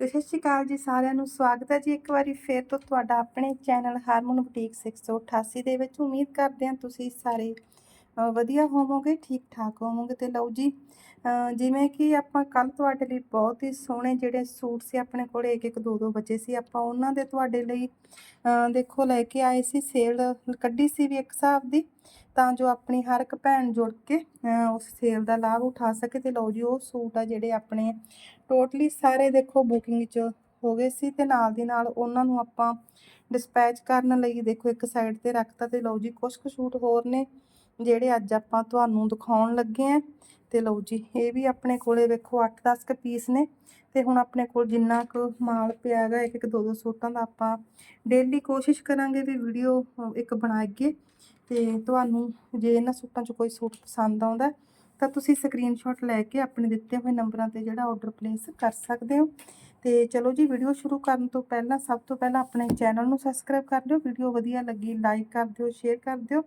ਤੇ ਸਤਿ ਸ਼੍ਰੀ ਅਕਾਲ ਜੀ ਸਾਰਿਆਂ ਨੂੰ। ਸਵਾਗਤ ਹੈ ਜੀ ਇੱਕ ਵਾਰੀ ਫੇਰ ਤੋਂ ਤੁਹਾਡਾ ਆਪਣੇ ਚੈਨਲ ਹਾਰਮੋਨ ਬੁਟੀਕ 688 ਦੇ ਵਿੱਚ। ਉਮੀਦ ਕਰਦੇ ਹਾਂ ਤੁਸੀਂ ਸਾਰੇ ਵਧੀਆ ਹੋਵੋਗੇ ਠੀਕ ਠਾਕ ਹੋਵੋਗੇ। ਤੇ ਲਓ ਜੀ ਜਿਵੇਂ ਕਿ ਆਪਾਂ ਕੱਲ ਤੁਹਾਡੇ ਲਈ ਬਹੁਤ ਹੀ ਸੋਹਣੇ ਜਿਹੜੇ ਸੂਟ ਸੀ ਆਪਣੇ ਕੋਲ, ਇੱਕ ਇੱਕ ਦੋ ਦੋ ਬਚੇ ਸੀ, ਆਪਾਂ ਉਹਨਾਂ ਦੇ ਤੁਹਾਡੇ ਲਈ ਦੇਖੋ ਲੈ ਕੇ ਆਏ ਸੀ, ਸੇਲ ਕੱਢੀ ਸੀ ਵੀ ਇੱਕ ਹਿਸਾਬ ਦੀ, ਤਾਂ ਜੋ ਆਪਣੀ ਹਰ ਇੱਕ ਭੈਣ ਜੁੜ ਕੇ ਉਸ ਸੇਲ ਦਾ ਲਾਭ ਉਠਾ ਸਕੇ ਤੇ ਲਓ ਜੀ, ਉਹ ਸੂਟ ਆ ਜਿਹੜੇ ਆਪਣੇ ਟੋਟਲੀ ਸਾਰੇ ਦੇਖੋ ਬੁਕਿੰਗ 'ਚ ਹੋ ਗਏ ਸੀ ਤੇ ਨਾਲ ਦੀ ਨਾਲ ਉਹਨਾਂ ਨੂੰ ਆਪਾਂ ਡਿਸਪੈਚ ਕਰਨ ਲਈ ਦੇਖੋ ਇੱਕ ਸਾਈਡ ਤੇ ਰੱਖਤਾ ਤੇ ਲਓ ਜੀ ਕੁਝ ਕੁ ਸੂਟ ਹੋਰ ਨੇ। ਜਿਹੜੇ ਅੱਜ ਆਪਾਂ ਤੁਹਾਨੂੰ ਦਿਖਾਉਣ ਲੱਗੇ ਆ ਤੇ ਲਓ ਜੀ, ਇਹ ਵੀ ਆਪਣੇ ਕੋਲੇ ਵੇਖੋ 8-10 ਕ ਪੀਸ ਨੇ, ਤੇ ਹੁਣ ਆਪਣੇ ਕੋਲ ਜਿੰਨਾ ਕੁ ਮਾਲ ਪਿਆ ਹੈਗਾ, ਇੱਕ ਇੱਕ ਦੋ ਦੋ ਸੂਟਾਂ ਦਾ ਆਪਾਂ ਡੇਲੀ ਕੋਸ਼ਿਸ਼ ਕਰਾਂਗੇ ਵੀ ਵੀਡੀਓ ਇੱਕ ਬਣਾਈਏ, ਤੇ ਤੁਹਾਨੂੰ ਜੇ ਇਹਨਾਂ ਸੂਟਾਂ 'ਚ ਕੋਈ ਸੂਟ ਪਸੰਦ ਆਉਂਦਾ, ਤਾਂ ਤੁਸੀਂ ਸਕਰੀਨਸ਼ਾਟ ਲੈ ਕੇ ਆਪਣੇ ਦਿੱਤੇ ਹੋਏ ਨੰਬਰਾਂ ਤੇ ਜਿਹੜਾ ਆਰਡਰ ਪਲੇਸ ਕਰ ਸਕਦੇ ਹੋ। ਤੇ ਚਲੋ ਜੀ ਵੀਡੀਓ ਸ਼ੁਰੂ ਕਰਨ ਤੋਂ ਪਹਿਲਾਂ, ਸਭ ਤੋਂ ਪਹਿਲਾਂ ਆਪਣੇ ਚੈਨਲ ਨੂੰ ਸਬਸਕ੍ਰਾਈਬ ਕਰ ਦਿਓ ਵੀਡੀਓ ਵਧੀਆ ਲੱਗੀ ਲਾਈਕ ਕਰ ਦਿਓ ਸ਼ੇਅਰ ਕਰ ਦਿਓ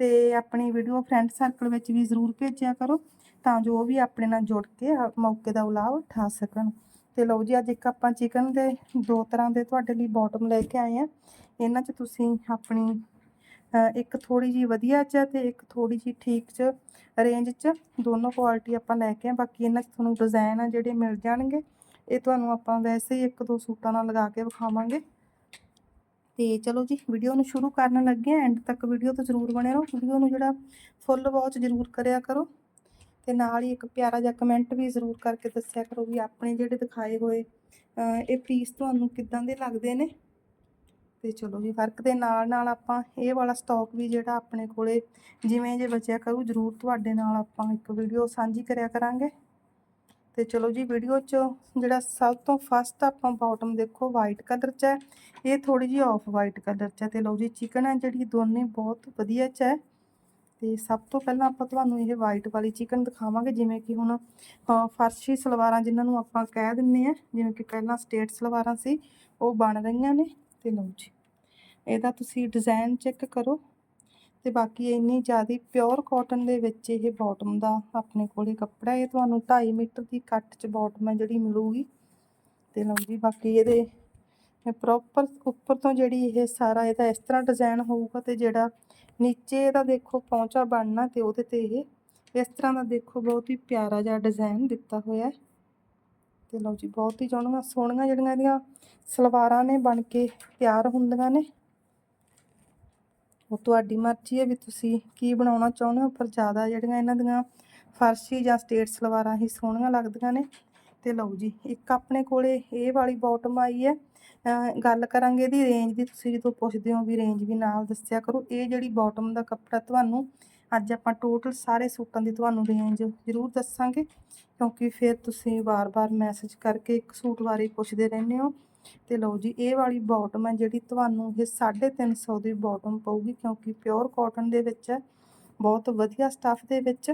ਤੇ ਆਪਣੀ ਵੀਡੀਓ ਫਰੈਂਡ ਸਰਕਲ ਵਿੱਚ ਵੀ ਜ਼ਰੂਰ ਭੇਜਿਆ ਕਰੋ, ਤਾਂ ਜੋ ਉਹ ਵੀ ਆਪਣੇ ਨਾਲ ਜੁੜ ਕੇ ਮੌਕੇ ਦਾ ਲਾਭ ਉਠਾ ਸਕਣ। ਤੇ ਲਓ ਜੀ, ਅੱਜ ਇੱਕ ਆਪਾਂ ਚਿਕਨ ਦੇ ਦੋ ਤਰ੍ਹਾਂ ਦੇ ਤੁਹਾਡੇ ਲਈ ਬਾਟਮ ਲੈ ਕੇ ਆਏ ਆ ਇਹਨਾਂ 'ਚ ਤੁਸੀਂ ਆਪਣੀ ਇੱਕ ਥੋੜੀ ਜੀ ਵਧੀਆ ਚ ਹੈ ਤੇ ਇੱਕ ਥੋੜੀ ਜੀ ਠੀਕ ਚ ਰੇਂਜ ਚ ਦੋਨੋਂ ਕੁਆਲਿਟੀ ਆਪਾਂ ਲੈ ਕੇ ਆ ਬਾਕੀ ਇਹਨਾਂ 'ਚ ਤੁਹਾਨੂੰ ਡਿਜ਼ਾਈਨ ਆ ਜਿਹੜੇ ਮਿਲ ਜਾਣਗੇ, ਇਹ ਤੁਹਾਨੂੰ ਆਪਾਂ ਵੈਸੇ ਹੀ ਇੱਕ ਦੋ ਸੂਟਾਂ ਨਾਲ ਲਗਾ ਕੇ ਵਿਖਾਵਾਂਗੇ। ਤੇ ਚਲੋ ਜੀ ਵੀਡੀਓ ਨੂੰ ਸ਼ੁਰੂ ਕਰਨ ਲੱਗੇ ਆ ਐਂਡ ਤੱਕ ਵੀਡੀਓ ਤੋਂ ਜ਼ਰੂਰ ਬਣੇ ਰਹੋ ਵੀਡੀਓ ਨੂੰ ਜਿਹੜਾ ਫੁੱਲ ਵਾਚ ਜ਼ਰੂਰ ਕਰਿਆ ਕਰੋ ਤੇ ਨਾਲ ਹੀ ਇੱਕ ਪਿਆਰਾ ਜਿਹਾ ਕਮੈਂਟ ਵੀ ਜ਼ਰੂਰ ਕਰਕੇ ਦੱਸਿਆ ਕਰੋ ਵੀ ਆਪਣੇ ਜਿਹੜੇ ਦਿਖਾਏ ਹੋਏ ਇਹ ਪੀਸ ਤੁਹਾਨੂੰ ਕਿੱਦਾਂ ਦੇ ਲੱਗਦੇ ਨੇ। ਤੇ ਚਲੋ ਜੀ ਵਰਕ ਦੇ ਨਾਲ ਨਾਲ ਆਪਾਂ ਇਹ ਵਾਲਾ ਸਟਾਕ ਵੀ ਜਿਹੜਾ ਆਪਣੇ ਕੋਲੇ ਜਿਵੇਂ ਜੇ ਬਚਿਆ ਕਰੂ, ਜ਼ਰੂਰ ਤੁਹਾਡੇ ਨਾਲ ਆਪਾਂ ਇੱਕ ਵੀਡੀਓ ਸਾਂਝੀ ਕਰਿਆ ਕਰਾਂਗੇ। ਤੇ ਚਲੋ ਜੀ ਵੀਡੀਓ 'ਚ ਜਿਹੜਾ ਸਭ ਤੋਂ ਫਸਟ ਆਪਾਂ ਬਾਟਮ ਦੇਖੋ ਵਾਈਟ ਕਲਰ 'ਚ ਹੈ। ਇਹ ਥੋੜੀ ਜਿਹੀ ਆਫ ਵਾਈਟ ਕਲਰ 'ਚ ਹੈ ਤੇ ਲਓ ਜੀ ਚਿਕਨ ਹੈ ਜਿਹੜੀ ਦੋਨੇ ਬਹੁਤ ਵਧੀਆ 'ਚ ਹੈ। ਤੇ ਸਭ ਤੋਂ ਪਹਿਲਾਂ ਆਪਾਂ ਤੁਹਾਨੂੰ ਇਹ ਵਾਈਟ ਵਾਲੀ ਚਿਕਨ ਦਿਖਾਵਾਂਗੇ, ਜਿਵੇਂ ਕਿ ਹੁਣ ਫਰਸ਼ੀ ਸਲਵਾਰਾਂ ਜਿਨ੍ਹਾਂ ਨੂੰ ਆਪਾਂ ਕਹਿ ਦਿੰਨੇ ਆ ਜਿਵੇਂ ਕਿ ਪਹਿਲਾਂ ਸਟੇਟ ਸਲਵਾਰਾਂ ਸੀ, ਉਹ ਬਣ ਰਹੀਆਂ ਨੇ। ਤੇ ਲਓ ਜੀ, ਇਹਦਾ ਤੁਸੀਂ ਡਿਜ਼ਾਈਨ ਚੈੱਕ ਕਰੋ। ਤੇ ਬਾਕੀ ਇੰਨੀ ਜ਼ਿਆਦੀ ਪਿਓਰ ਕਾਟਨ ਦੇ ਵਿੱਚ ਇਹ ਬਾਟਮ ਦਾ ਆਪਣੇ ਕੋਲੇ ਕੱਪੜਾ ਇਹ ਤੁਹਾਨੂੰ 2.5 ਮੀਟਰ ਦੀ ਕੱਟ 'ਚ ਬਾਟਮ ਹੈ ਜਿਹੜੀ ਮਿਲੂਗੀ। ਤੇ ਲਓ ਜੀ, ਬਾਕੀ ਇਹਦੇ ਪ੍ਰੋਪਰ ਉੱਪਰ ਤੋਂ ਜਿਹੜੀ ਇਹ ਸਾਰਾ ਇਹਦਾ ਇਸ ਤਰ੍ਹਾਂ ਡਿਜ਼ਾਈਨ ਹੋਊਗਾ ਤੇ ਜਿਹੜਾ ਨੀਚੇ ਇਹਦਾ ਦੇਖੋ ਪੌਂਚਾ ਬਣਨਾ ਤੇ ਉਹਦੇ ਤੇ ਇਹ ਇਸ ਤਰ੍ਹਾਂ ਦਾ ਦੇਖੋ ਬਹੁਤ ਹੀ ਪਿਆਰਾ ਜਿਹਾ ਡਿਜ਼ਾਈਨ ਦਿੱਤਾ ਹੋਇਆ ਹੈ। ਤੇ ਲਓ ਜੀ, ਬਹੁਤ ਹੀ ਸੋਹਣੀਆਂ ਸੋਹਣੀਆਂ ਜਿਹੜੀਆਂ ਇਹਦੀਆਂ ਸਲਵਾਰਾਂ ਨੇ ਬਣ ਕੇ ਤਿਆਰ ਹੁੰਦੀਆਂ ਨੇ। ਉਹ ਤੁਹਾਡੀ ਮਰਜ਼ੀ ਹੈ ਵੀ ਤੁਸੀਂ ਕੀ ਬਣਾਉਣਾ ਚਾਹੁੰਦੇ ਹੋ, ਪਰ ਜ਼ਿਆਦਾ ਜਿਹੜੀਆਂ ਇਹਨਾਂ ਦੀਆਂ ਫਰਸ਼ੀ ਜਾਂ ਸਟੇਟ ਸਲਵਾਰਾਂ ਹੀ ਸੋਹਣੀਆਂ ਲੱਗਦੀਆਂ ਨੇ। ਤੇ ਲਓ ਜੀ, ਇੱਕ ਆਪਣੇ ਕੋਲੇ ਇਹ ਵਾਲੀ ਬਾਟਮ ਆਈ ਹੈ। ਗੱਲ ਕਰਾਂਗੇ ਇਹਦੀ ਰੇਂਜ ਦੀ, ਤੁਸੀਂ ਜਦੋਂ ਪੁੱਛਦੇ ਹੋ ਵੀ ਰੇਂਜ ਵੀ ਨਾਲ ਦੱਸਿਆ ਕਰੋ। ਇਹ ਜਿਹੜੀ ਬਾਟਮ ਦਾ ਕੱਪੜਾ ਤੁਹਾਨੂੰ ਅੱਜ ਆਪਾਂ ਟੋਟਲ ਸਾਰੇ ਸੂਟਾਂ ਦੀ ਤੁਹਾਨੂੰ ਰੇਂਜ ਜ਼ਰੂਰ ਦੱਸਾਂਗੇ, ਕਿਉਂਕਿ ਫਿਰ ਤੁਸੀਂ ਵਾਰ-ਵਾਰ ਮੈਸੇਜ ਕਰਕੇ ਇੱਕ ਸੂਟ ਬਾਰੇ ਪੁੱਛਦੇ ਰਹਿੰਦੇ ਹੋ। ਤੇ ਲਓ ਜੀ, ਇਹ ਵਾਲੀ ਬਾਟਮ ਹੈ ਜਿਹੜੀ ਤੁਹਾਨੂੰ ਇਹ 350 ਦੀ ਬਾਟਮ ਪਊਗੀ ਕਿਉਂਕਿ ਪਿਓਰ ਕਾਟਨ ਦੇ ਵਿੱਚ ਹੈ, ਬਹੁਤ ਵਧੀਆ ਸਟੱਫ ਦੇ ਵਿੱਚ।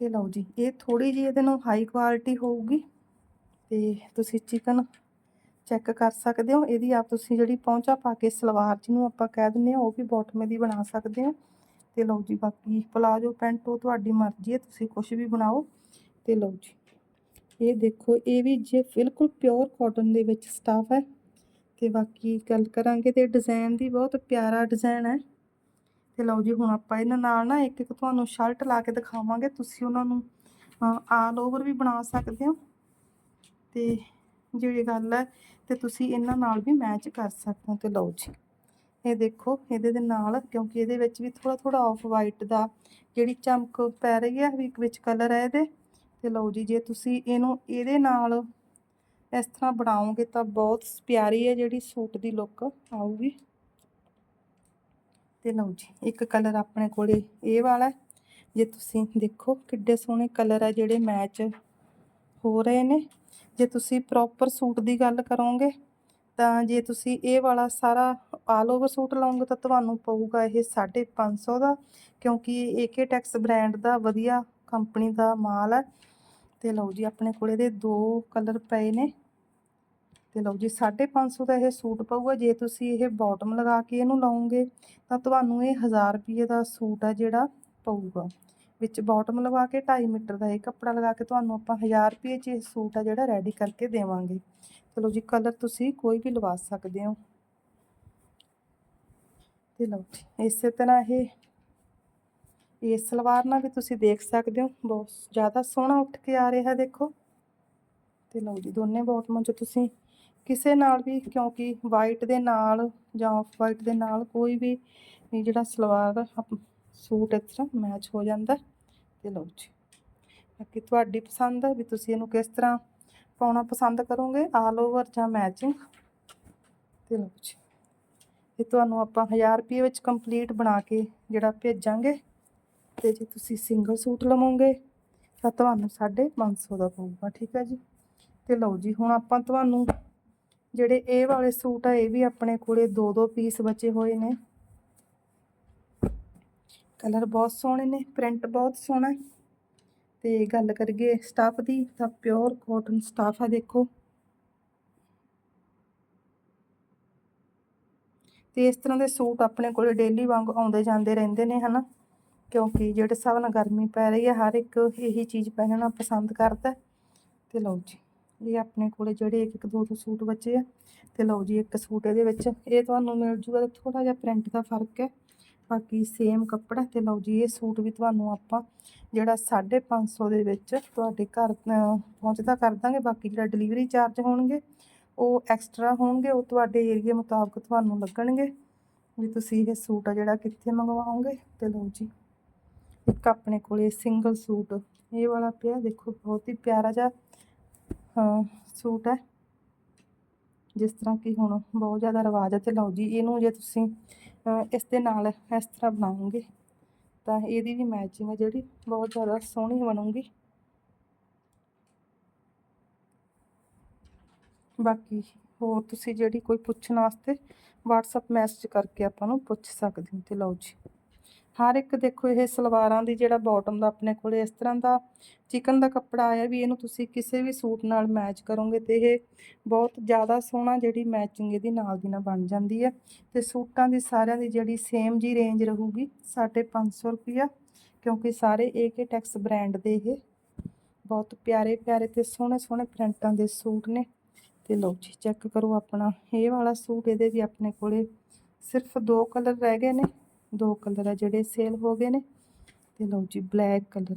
ਤੇ ਲਓ ਜੀ, ਇਹ ਥੋੜੀ ਜਿਹੀ ਇਹਦੇ ਨਾਲ ਹਾਈ ਕੁਆਲਿਟੀ ਹੋਊਗੀ ਤੇ ਤੁਸੀਂ ਚਿਕਨ ਚੈੱਕ ਕਰ ਸਕਦੇ ਹੋ, ਇਹਦੀ ਆਪ ਤੁਸੀਂ ਜਿਹੜੀ ਪਹੁੰਚਾ ਪਾ ਕੇ ਸਲਵਾਰ ਜਿਹਨੂੰ ਆਪਾਂ ਕਹਿ ਦਿੰਦੇ ਆ ਉਹ ਵੀ ਬਾਟਮ ਦੀ ਬਣਾ ਸਕਦੇ ਹੋ। ਤੇ ਲਓ ਜੀ, ਬਾਕੀ ਪਲਾਜੋ ਪੈਂਟ ਉਹ ਤੁਹਾਡੀ ਮਰਜ਼ੀ ਹੈ, ਤੁਸੀਂ ਕੁਝ ਵੀ ਬਣਾਓ। ਤੇ ਲਓ ਜੀ ਇਹ ਦੇਖੋ, ਇਹ ਵੀ ਜੇ ਬਿਲਕੁਲ ਪਿਓਰ ਕਾਟਨ ਦੇ ਵਿੱਚ ਸਟਾਫ ਹੈ। ਤੇ ਬਾਕੀ ਗੱਲ ਕਰਾਂਗੇ ਤੇ ਡਿਜ਼ਾਈਨ ਦੀ ਬਹੁਤ ਪਿਆਰਾ ਡਿਜ਼ਾਈਨ ਹੈ। ਤੇ ਲਓ ਜੀ, ਹੁਣ ਆਪਾਂ ਇਹਨਾਂ ਨਾਲ ਨਾ ਇੱਕ ਇੱਕ ਤੁਹਾਨੂੰ ਸ਼ਰਟ ਲਾ ਕੇ ਦਿਖਾਵਾਂਗੇ। ਤੁਸੀਂ ਉਹਨਾਂ ਨੂੰ ਆਲ ਓਵਰ ਵੀ ਬਣਾ ਸਕਦੇ ਹੋ। ਤੇ ਜਿਹੜੀ ਗੱਲ ਹੈ, ਤੇ ਤੁਸੀਂ ਇਹਨਾਂ ਨਾਲ ਵੀ ਮੈਚ ਕਰ ਸਕਦੇ ਹੋ ਤੇ ਲਓ ਜੀ। ਇਹ ਦੇਖੋ, ਇਹਦੇ ਦੇ ਨਾਲ, ਕਿਉਂਕਿ ਇਹਦੇ ਵਿੱਚ ਵੀ ਥੋੜਾ ਥੋੜਾ ਆਫ ਵਾਈਟ ਦਾ ਜਿਹੜੀ ਚਮਕ ਪੈ ਰਹੀ ਹੈ, ਵੀ ਵਿੱਚ ਕਲਰ ਹੈ ਇਹਦੇ। ਤੇ ਲਓ ਜੀ, ਜੇ ਤੁਸੀਂ ਇਹਨੂੰ ਇਹਦੇ ਨਾਲ ਇਸ ਤਰ੍ਹਾਂ ਬਣਾਓਗੇ ਤਾਂ ਬਹੁਤ ਪਿਆਰੀ ਹੈ ਜਿਹੜੀ ਸੂਟ ਦੀ ਲੁੱਕ ਆਊਗੀ। ਤੇ ਲਓ ਜੀ, ਇੱਕ ਕਲਰ ਆਪਣੇ ਕੋਲੇ ਇਹ ਵਾਲਾ ਜੇ ਤੁਸੀਂ ਦੇਖੋ ਕਿੱਡੇ ਸੋਹਣੇ ਕਲਰ ਆ ਜਿਹੜੇ ਮੈਚ ਹੋ ਰਹੇ ਨੇ। ਜੇ ਤੁਸੀਂ ਪ੍ਰੋਪਰ ਸੂਟ ਦੀ ਗੱਲ ਕਰੋਗੇ ਤਾਂ ਜੇ ਤੁਸੀਂ ਇਹ ਵਾਲਾ ਸਾਰਾ ਆਲ ਓਵਰ ਸੂਟ ਲਾਉਂਗੇ ਤਾਂ ਤੁਹਾਨੂੰ ਪਊਗਾ ਇਹ 550 ਦਾ, ਕਿਉਂਕਿ ਇਹ ਏਕੇ ਟੈਕਸ ਬ੍ਰਾਂਡ ਦਾ ਵਧੀਆ ਕੰਪਨੀ ਦਾ ਮਾਲ ਹੈ। ਤੇ ਲਓ ਜੀ, ਆਪਣੇ ਕੋਲ ਇਹਦੇ ਦੋ ਕਲਰ ਪਏ ਨੇ। ਤੇ ਲਓ ਜੀ 550 ਦਾ ਇਹ ਸੂਟ ਪਊਗਾ। ਜੇ ਤੁਸੀਂ ਇਹ ਬਾਟਮ ਲਗਾ ਕੇ ਇਹਨੂੰ ਲਾਉਂਗੇ ਤਾਂ ਤੁਹਾਨੂੰ ਇਹ 1000 ਰੁਪਏ ਦਾ ਸੂਟ ਆ ਜਿਹੜਾ ਪਊਗਾ। ਵਿੱਚ ਬਾਟਮ ਲਵਾ ਕੇ 2.5 ਮੀਟਰ ਦਾ ਇਹ ਕੱਪੜਾ ਲਗਾ ਕੇ ਤੁਹਾਨੂੰ ਆਪਾਂ 1000 ਰੁਪਏ 'ਚ ਇਹ ਸੂਟ ਆ ਜਿਹੜਾ ਰੈਡੀ ਕਰਕੇ ਦੇਵਾਂਗੇ। ਚਲੋ ਜੀ ਕਲਰ ਤੁਸੀਂ ਕੋਈ ਵੀ ਲਵਾ ਸਕਦੇ ਹੋ। ਤੇ ਲਓ ਜੀ, ਇਸੇ ਤਰ੍ਹਾਂ ਇਹ ਇਹ ਸਲਵਾਰ ਨਾਲ ਵੀ ਤੁਸੀਂ ਦੇਖ ਸਕਦੇ ਹੋ, ਬਹੁਤ ਜ਼ਿਆਦਾ ਸੋਹਣਾ ਉੱਠ ਕੇ ਆ ਰਿਹਾ ਦੇਖੋ। ਤੇ ਲਓ ਜੀ, ਦੋਨੇ ਬਾਟਮਾਂ 'ਚ ਤੁਸੀਂ ਕਿਸੇ ਨਾਲ ਵੀ, ਕਿਉਂਕਿ ਵਾਈਟ ਦੇ ਨਾਲ ਜਾਂ ਆਫ ਵਾਈਟ ਦੇ ਨਾਲ ਕੋਈ ਵੀ ਜਿਹੜਾ ਸਲਵਾਰ ਸੂਟ ਇਸ ਤਰ੍ਹਾਂ ਮੈਚ ਹੋ ਜਾਂਦਾ। ਤੇ ਲਓ ਜੀ, ਬਾਕੀ ਤੁਹਾਡੀ ਪਸੰਦ ਹੈ ਵੀ ਤੁਸੀਂ ਇਹਨੂੰ ਕਿਸ ਤਰ੍ਹਾਂ ਪਾਉਣਾ ਪਸੰਦ ਕਰੋਗੇ ਆਲ ਓਵਰ ਜਾਂ ਮੈਚਿੰਗ ਤੇ ਲਓ ਜੀ, ਇਹ ਤੁਹਾਨੂੰ ਆਪਾਂ 1000 ਰੁਪਏ ਵਿੱਚ ਕੰਪਲੀਟ ਬਣਾ ਕੇ ਜਿਹੜਾ ਭੇਜਾਂਗੇ। ਤੇ ਜੇ ਤੁਸੀਂ ਸਿੰਗਲ ਸੂਟ ਲਵੋਗੇ, ਤਾਂ ਤੁਹਾਨੂੰ 550 ਦਾ ਪਊਗਾ, ਠੀਕ ਹੈ ਜੀ? ਤੇ ਲਓ ਜੀ, ਹੁਣ ਆਪਾਂ ਤੁਹਾਨੂੰ ਜਿਹੜੇ ਇਹ ਵਾਲੇ ਸੂਟ ਆ, ਇਹ ਵੀ ਆਪਣੇ ਕੋਲੇ ਦੋ ਦੋ ਪੀਸ ਬਚੇ ਹੋਏ ਨੇ। ਕਲਰ ਬਹੁਤ ਸੋਹਣੇ ਨੇ, ਪ੍ਰਿੰਟ ਬਹੁਤ ਸੋਹਣਾ ਹੈ। ਤੇ ਗੱਲ ਕਰੀਏ ਸਟਾਫ ਦੀ, ਤਾਂ ਪਿਓਰ ਕਾਟਨ ਸਟਾਫ ਹੈ ਦੇਖੋ। ਤੇ ਇਸ ਤਰ੍ਹਾਂ ਦੇ ਸੂਟ ਆਪਣੇ ਕੋਲ ਡੇਲੀ ਵਾਂਗ ਆਉਂਦੇ ਜਾਂਦੇ ਰਹਿੰਦੇ ਨੇ, ਹਨਾ? ਕਿਉਂਕਿ ਜਿਹੜੇ ਹਿਸਾਬ ਨਾਲ ਗਰਮੀ ਪੈ ਰਹੀ ਹੈ, ਹਰ ਇੱਕ ਇਹੀ ਚੀਜ਼ ਪਹਿਨਣਾ ਪਸੰਦ ਕਰਦਾ ਹੈ। ਤੇ ਲਓ ਜੀ, ਇਹ ਆਪਣੇ ਕੋਲੇ ਜਿਹੜੇ ਇੱਕ ਇੱਕ ਦੋ ਦੋ ਸੂਟ ਬਚੇ ਆ। ਤੇ ਲਓ ਜੀ, ਇੱਕ ਸੂਟ ਇਹਦੇ ਵਿੱਚ, ਇਹ ਤੁਹਾਨੂੰ ਮਿਲ ਜੂਗਾ ਥੋੜਾ ਜਿਹਾ ਪ੍ਰਿੰਟ ਦਾ ਫ਼ਰਕ ਹੈ। ਬਾਕੀ ਸੇਮ ਕੱਪੜਾ, ਤੇ ਲਓ ਜੀ, ਇਹ ਸੂਟ ਵੀ ਤੁਹਾਨੂੰ ਆਪਾਂ ਜਿਹੜਾ 550 ਦੇ ਵਿੱਚ ਤੁਹਾਡੇ ਘਰ ਪਹੁੰਚਦਾ ਕਰ ਦਾਂਗੇ। ਬਾਕੀ ਜਿਹੜਾ ਡਿਲੀਵਰੀ ਚਾਰਜ ਹੋਣਗੇ, ਉਹ ਐਕਸਟਰਾ ਹੋਣਗੇ, ਉਹ ਤੁਹਾਡੇ ਏਰੀਆ ਮੁਤਾਬਕ ਤੁਹਾਨੂੰ ਲੱਗਣਗੇ। ਵੀ ਤੁਸੀਂ ਇਹ ਸੂਟ ਆ ਜਿਹੜਾ ਕਿੱਥੇ ਮੰਗਵਾਓਗੇ? ਤੇ ਲਓ ਜੀ। ਇੱਕ ਆਪਣੇ ਕੋਲੇ ਸਿੰਗਲ ਸੂਟ ਇਹ ਵਾਲਾ ਪਿਆ, ਦੇਖੋ, ਬਹੁਤ ਹੀ ਪਿਆਰਾ ਜਿਹਾ ਸੂਟ ਹੈ। ਜਿਸ ਤਰ੍ਹਾਂ ਕਿ ਹੁਣ ਬਹੁਤ ਜ਼ਿਆਦਾ ਰਿਵਾਜ ਹੈ ਤੇ ਲਓ ਜੀ, ਇਹਨੂੰ ਜੇ ਤੁਸੀਂ ਇਸ ਦੇ ਨਾਲ ਇਸ ਤਰ੍ਹਾਂ ਬਣਾਉਂਗੇ ਤਾਂ ਇਹਦੀ ਵੀ ਮੈਚਿੰਗ ਹੈ ਜਿਹੜੀ, ਬਹੁਤ ਜ਼ਿਆਦਾ ਸੋਹਣੀ ਬਣੂਗੀ। ਬਾਕੀ ਹੋਰ ਤੁਸੀਂ ਜਿਹੜੀ ਕੋਈ ਪੁੱਛਣ ਵਾਸਤੇ WhatsApp ਮੈਸੇਜ ਕਰਕੇ ਆਪਾਂ ਨੂੰ ਪੁੱਛ ਸਕਦੇ ਹੋ ਤੇ ਲਓ ਜੀ। ਹਰ ਇੱਕ ਦੇਖੋ ਇਹ ਸਲਵਾਰਾਂ ਦੀ ਜਿਹੜਾ ਬਾਟਮ ਦਾ ਆਪਣੇ ਕੋਲੇ ਇਸ ਤਰ੍ਹਾਂ ਦਾ ਚਿਕਨ ਦਾ ਕੱਪੜਾ ਆਇਆ ਵੀ ਇਹਨੂੰ ਤੁਸੀਂ ਕਿਸੇ ਵੀ ਸੂਟ ਨਾਲ ਮੈਚ ਕਰੋਗੇ ਤੇ ਇਹ ਬਹੁਤ ਜ਼ਿਆਦਾ ਸੋਹਣਾ ਜਿਹੜੀ ਮੈਚਿੰਗ ਇਹਦੀ ਨਾਲ ਦੀ ਨਾਲ ਬਣ ਜਾਂਦੀ ਹੈ ਤੇ ਸੂਟਾਂ ਦੀ ਸਾਰਿਆਂ ਦੀ ਜਿਹੜੀ ਸੇਮ ਜੀ ਰੇਂਜ ਰਹੂਗੀ 550 ਰੁਪਿਆ ਕਿਉਂਕਿ ਸਾਰੇ ਏਕੇ ਟੈਕਸ ਬ੍ਰਾਂਡ ਦੇ ਇਹ ਬਹੁਤ ਪਿਆਰੇ ਪਿਆਰੇ ਤੇ ਸੋਹਣੇ ਸੋਹਣੇ ਪ੍ਰਿੰਟਾਂ ਦੇ ਸੂਟ ਨੇ ਤੇ ਲਓ ਜੀ ਚੈੱਕ ਕਰੋ ਆਪਣਾ, ਇਹ ਵਾਲਾ ਸੂਟ ਇਹਦੇ ਵੀ ਆਪਣੇ ਕੋਲੇ ਸਿਰਫ ਦੋ ਕਲਰ ਰਹਿ ਗਏ ਨੇ। ਦੋ ਕਲਰ ਆ ਜਿਹੜੇ ਸੇਲ ਹੋ ਗਏ ਨੇ। ਤੇ ਲਓ ਜੀ, ਬਲੈਕ ਕਲਰ।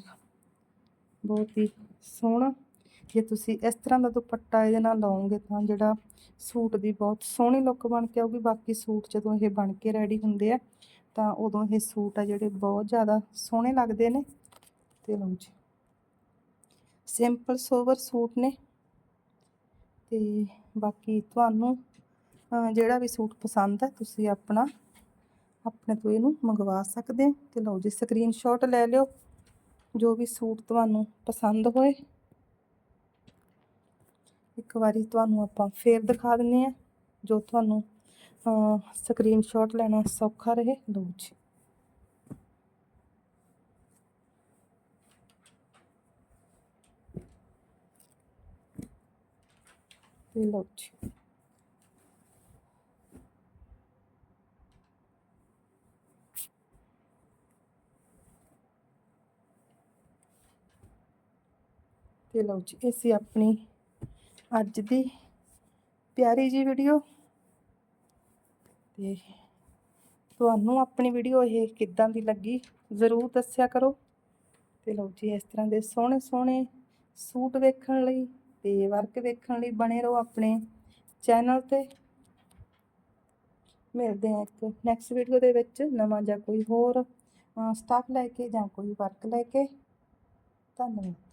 ਬਹੁਤ ਹੀ ਸੋਹਣਾ। ਜੇ ਤੁਸੀਂ ਇਸ ਤਰ੍ਹਾਂ ਦਾ ਦੁਪੱਟਾ ਇਹਦੇ ਨਾਲ ਲਾਓਗੇ ਤਾਂ ਜਿਹੜਾ ਸੂਟ ਦੀ ਬਹੁਤ ਸੋਹਣੀ ਲੁੱਕ ਬਣ ਕੇ ਆਊਗੀ। ਬਾਕੀ ਸੂਟ ਜਦੋਂ ਇਹ ਬਣ ਕੇ ਰੈਡੀ ਹੁੰਦੇ ਆ, ਤਾਂ ਉਦੋਂ ਇਹ ਸੂਟ ਆ ਜਿਹੜੇ ਬਹੁਤ ਜ਼ਿਆਦਾ ਸੋਹਣੇ ਲੱਗਦੇ ਨੇ। ਤੇ ਲਓ ਜੀ ਸਿੰਪਲ ਸੋਵਰ ਸੂਟ ਨੇ। ਤੇ ਬਾਕੀ ਤੁਹਾਨੂੰ ਜਿਹੜਾ ਵੀ ਸੂਟ ਪਸੰਦ ਹੈ ਤੁਸੀਂ ਆਪਣਾ ਆਪਣੇ ਤੋਂ ਇਹਨੂੰ ਮੰਗਵਾ ਸਕਦੇ ਹੋ। ਤੇ ਲਓ ਜੀ ਸਕਰੀਨਸ਼ਾਟ ਲੈ ਲਿਓ। ਜੋ ਵੀ ਸੂਟ ਤੁਹਾਨੂੰ ਪਸੰਦ ਹੋਏ। ਇੱਕ ਵਾਰੀ ਤੁਹਾਨੂੰ ਆਪਾਂ ਫੇਰ ਦਿਖਾ ਦਿੰਨੇ ਆ ਜੋ ਤੁਹਾਨੂੰ ਸਕਰੀਨਸ਼ਾਟ ਲੈਣਾ ਸੌਖਾ ਰਹੇ। ਲਓ ਜੀ। ਤੇ ਲਓ ਜੀ। ਤੇ ਲਓ ਜੀ, ਇਹ ਸੀ ਆਪਣੀ ਅੱਜ ਦੀ ਪਿਆਰੀ ਜੀ ਵੀਡੀਓ ਤੇ ਤੁਹਾਨੂੰ ਆਪਣੀ ਵੀਡੀਓ ਇਹ ਕਿੱਦਾਂ ਦੀ ਲੱਗੀ, ਜ਼ਰੂਰ ਦੱਸਿਆ ਕਰੋ। ਤੇ ਲਓ ਜੀ, ਇਸ ਤਰ੍ਹਾਂ ਦੇ ਸੋਹਣੇ ਸੋਹਣੇ ਸੂਟ ਵੇਖਣ ਲਈ ਤੇ ਵਰਕ ਵੇਖਣ ਲਈ ਬਣੇ ਰਹੋ ਆਪਣੇ ਚੈਨਲ ਤੇ। ਮਿਲਦੇ ਹਾਂ ਇੱਕ ਨੈਕਸਟ ਵੀਡੀਓ ਦੇ ਵਿੱਚ, ਨਵਾਂ ਜਾਂ ਕੋਈ ਹੋਰ ਸਟਾਫ ਲੈ ਕੇ ਜਾਂ ਕੋਈ ਵਰਕ ਲੈ ਕੇ। ਧੰਨਵਾਦ।